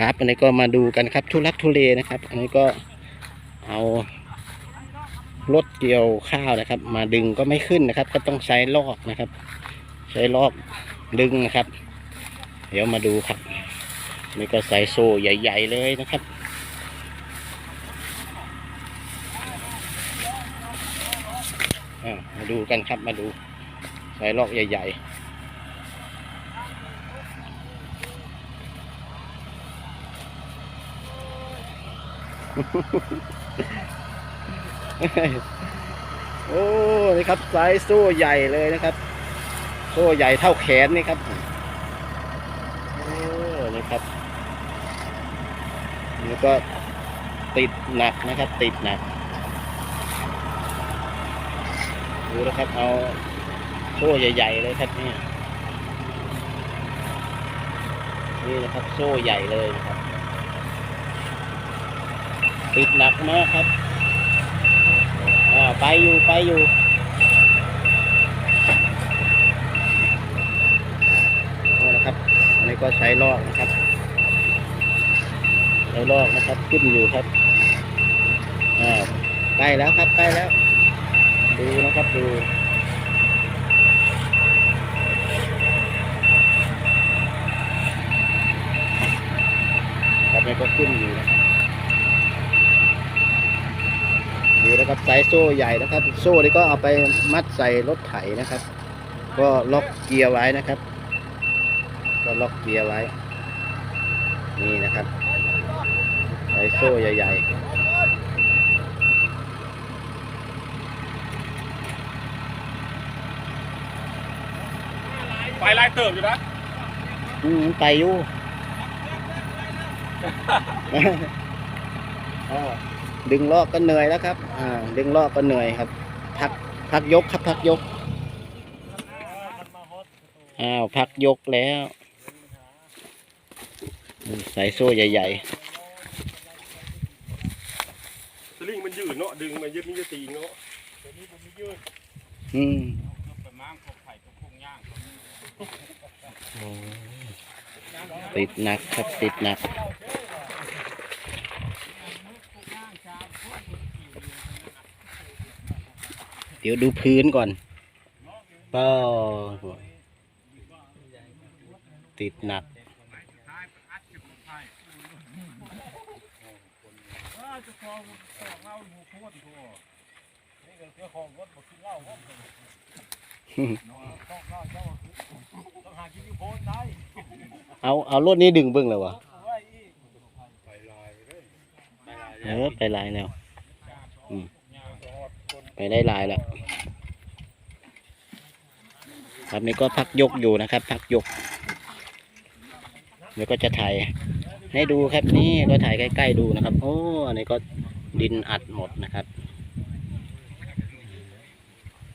ครับ อันนี้ก็มาดูกันครับ ทุลักทุเลนะครับ อันนี้ก็เอารถเกี่ยวข้าวนะครับ มาดึงก็ไม่ขึ้นนะครับ ก็ต้องใช้ลอกนะครับ ใช้ลอกดึงนะครับ เดี๋ยวมาดูครับ นี่ก็ใส่โซ่ใหญ่ ๆ เลยนะครับมาดูกันครับมาดูสายลอกใหญ่ ๆ โอ้นี่ครับสายโซ่ใหญ่เลยนะครับโซ่ใหญ่เท่าแขนนี่ครับโอ้นี่ครับนี่ก็ติดหนักนะครับ ติดหนักดูนะครับ เอาโซ่ใหญ่ ๆ เลยครับนี่นี่นะครับ โซ่ใหญ่เลยนะครับ ติดหนักมากครับไปอยู่ไปอยู่นี่นะครับอันนี้ก็ใช้ลอกนะครับ ใช้ลอกนะครับขึ้นอยู่ครับอ่าใกล้แล้วครับใกล้แล้ว ดูนะครับดูครับนี่ก็ขึ้นอยู่นะครับดู นะครับสายโซ่ใหญ่นะครับ โซ่นี่ก็เอาไปมัดใส่รถไถนะครับ ก็ล็อกเกียร์ไว้นะครับ ก็ล็อกเกียร์ไว้ นี่นะครับสายโซ่ใหญ่ ๆไฟไล่เติมอยู่นะอืมไปอยู่อ่า ดึงลอกก็เหนื่อยแล้วครับ อ่า ดึงลอกก็เหนื่อยครับ พักพักยกครับพักยก อ้าวพักยกแล้วใส่โซ่ใหญ่สลิงมันยืดเนาะดึงมันยืดมันจะตีเนาะๆอืมไปม้างของไผ่ของพวกย่างโอ้ติดหนักครับติดหนัก ดี๋ยวดูพื้นก่อนก็ติดหนัก เอาเอารถนี้ดึงเบิ้งเลยวะเออไปลายแล้ว ไปได้ลายแล้วครับนี่ก็พักยกอยู่นะครับ พักยกเดี๋ยวก็จะถ่ายให้ดูครับนี่เราถ่ายใกล้ๆดูนะครับ โอ้อันนี้ก็ดินอัดหมดนะครับ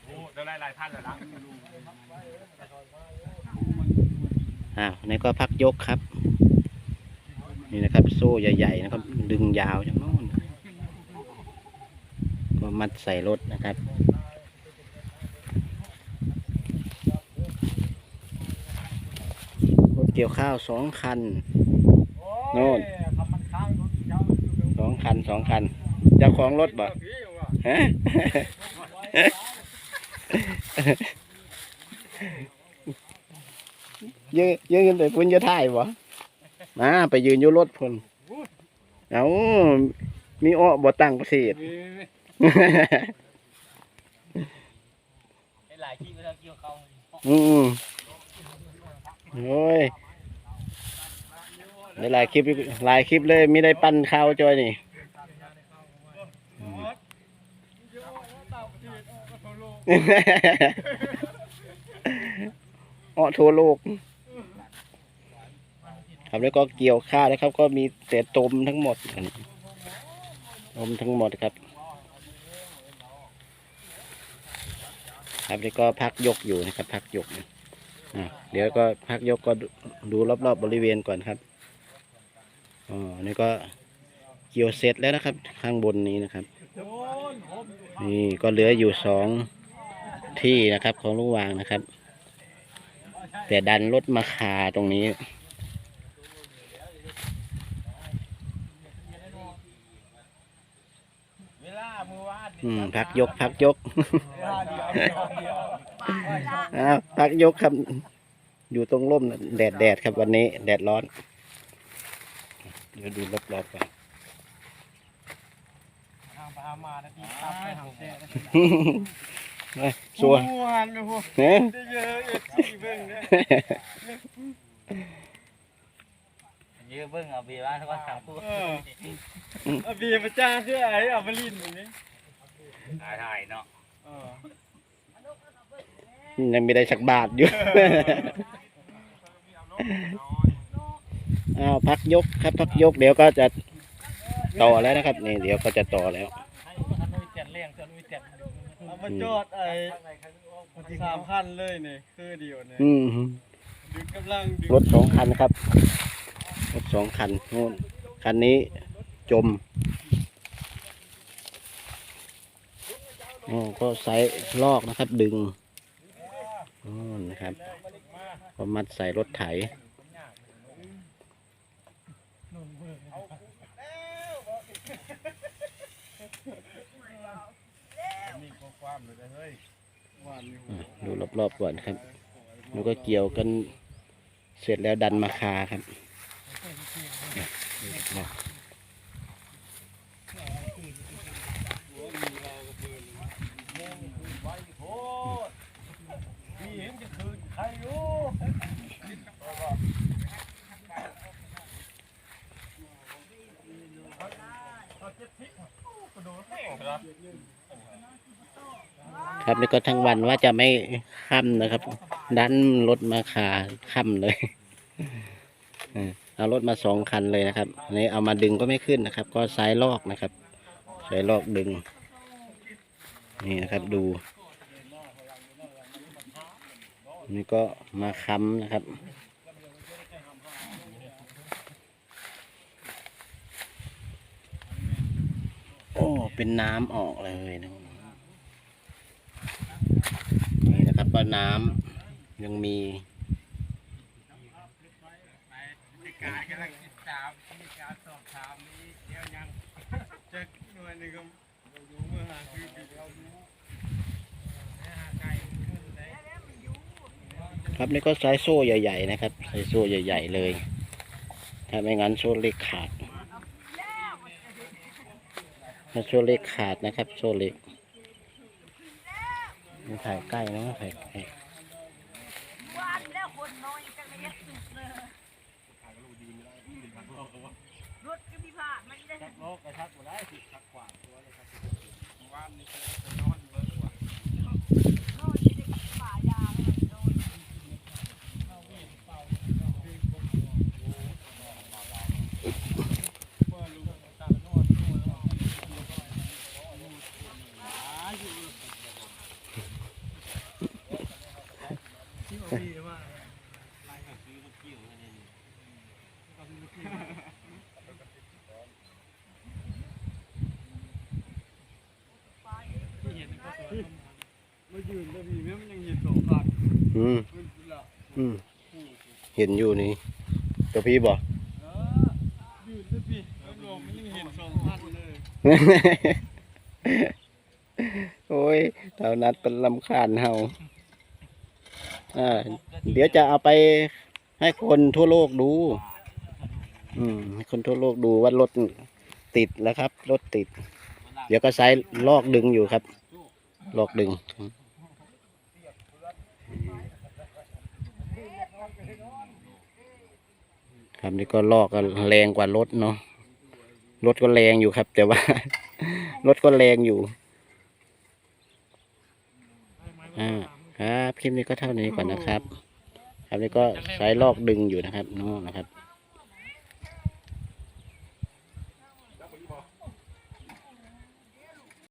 อ้เดี๋ยวไล่ไล่ท่านเลยนะอ้าวนี่ก็พักยกครับ นี่นะครับ โซ่ใหญ่ๆนะครับ ดึงยาวจากโน้นก็ มัดใส่รถนะครับ รถเกี่ยวข้าวสองคัน โน่นสองคันสองคัน เจ้าของรถบ่ฮะยืนยืนไปพุ่นจะถ่ายบ่มาไปยืนอยู่รถพุ่นเอามีอ้อบ่ตั้งประเทศ หลายที่ก็เกี่ยวเขาอืมโอ้ยได้หลายคลิปหลายคลิปเลยไมีได้ปั้นข้าวจอยนี่อ้อทั่วโลกครับแล้วก็เกี่ยวข้าวนะครับ ก็มีแต่ตมทั้งหมดอันนี้ตมทั้งหมดครับ ครับแล้วก็พักยกอยู่นะครับ พักยกอยู่อ่าเดี๋ยวก็พักยกก็ดูดูรอบๆบบริเวณก่อนครับอ๋อนี่ก็เกี่ยวเสร็จแล้วนะครับ ข้างบนนี้นะครับ นี่ก็เหลืออยู่สองที่นะครับของลูกวางนะครับ แต่ดันรถมาคาตรงนี้ อืมพักยกพักยกเดียวเดียวเดียวอ้าวพักยกครับ อยู่ตรงร่มน่ะแดดแดดครับวันนี้ แดดร้อน เดี๋ยวดูรอบๆไปทางไปหามานาทีขับไปทางแท้เฮ้ยสัวม่วนโอ้โหเฮ้ยได้เยอะเอ็ดที่เบิ่งเนี่ยยื้อเบิ้งเอาบีว่าทุกคนสั่งพูดเออเอาเบียร์มาจ้างคือไอ้เอามาลินอย่างนี้ ถ่ายเนาะเออยังไม่ได้สักบาทอยู่ อ้าวพักยกครับพักยกเดี๋ยวก็จะต่อแล้วนะครับนี่เดี๋ยวก็จะต่อแล้วให้อนุวิเจ็ดเลี้ยงจะอนุวิเจ็ดเอามาจอดไอ้สามคันเลยเนี่ยคือเดียวเนี่ยอืมดึงกำลังดึงรถสองคันครับรถสองคันนู่นคันนี้จม โอ้ก็ใส่ลอกนะครับ ดึงนู่นะครับก็มัดใส่รถไถหวายดูรอบๆก่อนครับแล้วก็เกี่ยวกันเสร็จแล้วดันมาคาครับอะดูรอบ พี่เห็นจะคืนใครอยู่ ครับนี่ก็ทั้งวันว่าจะไม่ค่ำนะครับ ดันรถมาคาค่ำเลยเออเอารถมาสองคันเลยนะครับอันนี้เอามาดึงก็ไม่ขึ้นนะครับ ก็สายลอกนะครับสายลอกดึง นี่นะครับดู นี่ก็มาค้ำนะครับโอ้เป็นน้ำออกเลยนะ ก็น้ำยังมีครับนี่ก็สายโซ่ใหญ่ ๆ นะครับสายโซ่ใหญ่ ๆ เลย ถ้าไม่งั้นโซ่เล็กขาดถ้าโซ่เล็กขาดนะครับ โซ่เล็ก มันถ่ายใกล้นะถ่ายใกล้วันแล้วคนน้อยกันเลยยักสุดเลยรถก็มีผ่ามันได้โลกกระชับบ่ได้สิชักขวางตัวเลยครับว่านนี่คือไปนอนเบิ่งว่า โน่นจะได้ป่ายาเลยโน่น เมื่อลูกตามนอนนอนที่เอาดีมาก ที่เห็นก็สวยมา ยืนแล้วมีแม่มันยังเห็นสองขาดอืมมันละอืมเห็นอยู่นี่ตัวพี่บอกเออยืนแล้วพี่แล้วลงมันยังเห็นสองพันเลย โอ้ยเท่านัดเป็นลำคาญเฮาอ่าเดี๋ยวจะเอาไปให้คนทั่วโลกดู อืมให้คนทั่วโลกดูว่ารถติดแล้วครับ รถติด เดี๋ยวก็ใช้ลอกดึงอยู่ครับ ลอกดึง ครับนี่ก็ลอกก็แรงกว่ารถเนาะรถก็แรงอยู่ครับ แต่ว่ารถก็แรงอยู่อ่าครับคลิปนี้ก็เท่านี้ก่อนนะครับ ครับนี่ก็ใช้ลอกดึงอยู่นะครับนู่นนะครับ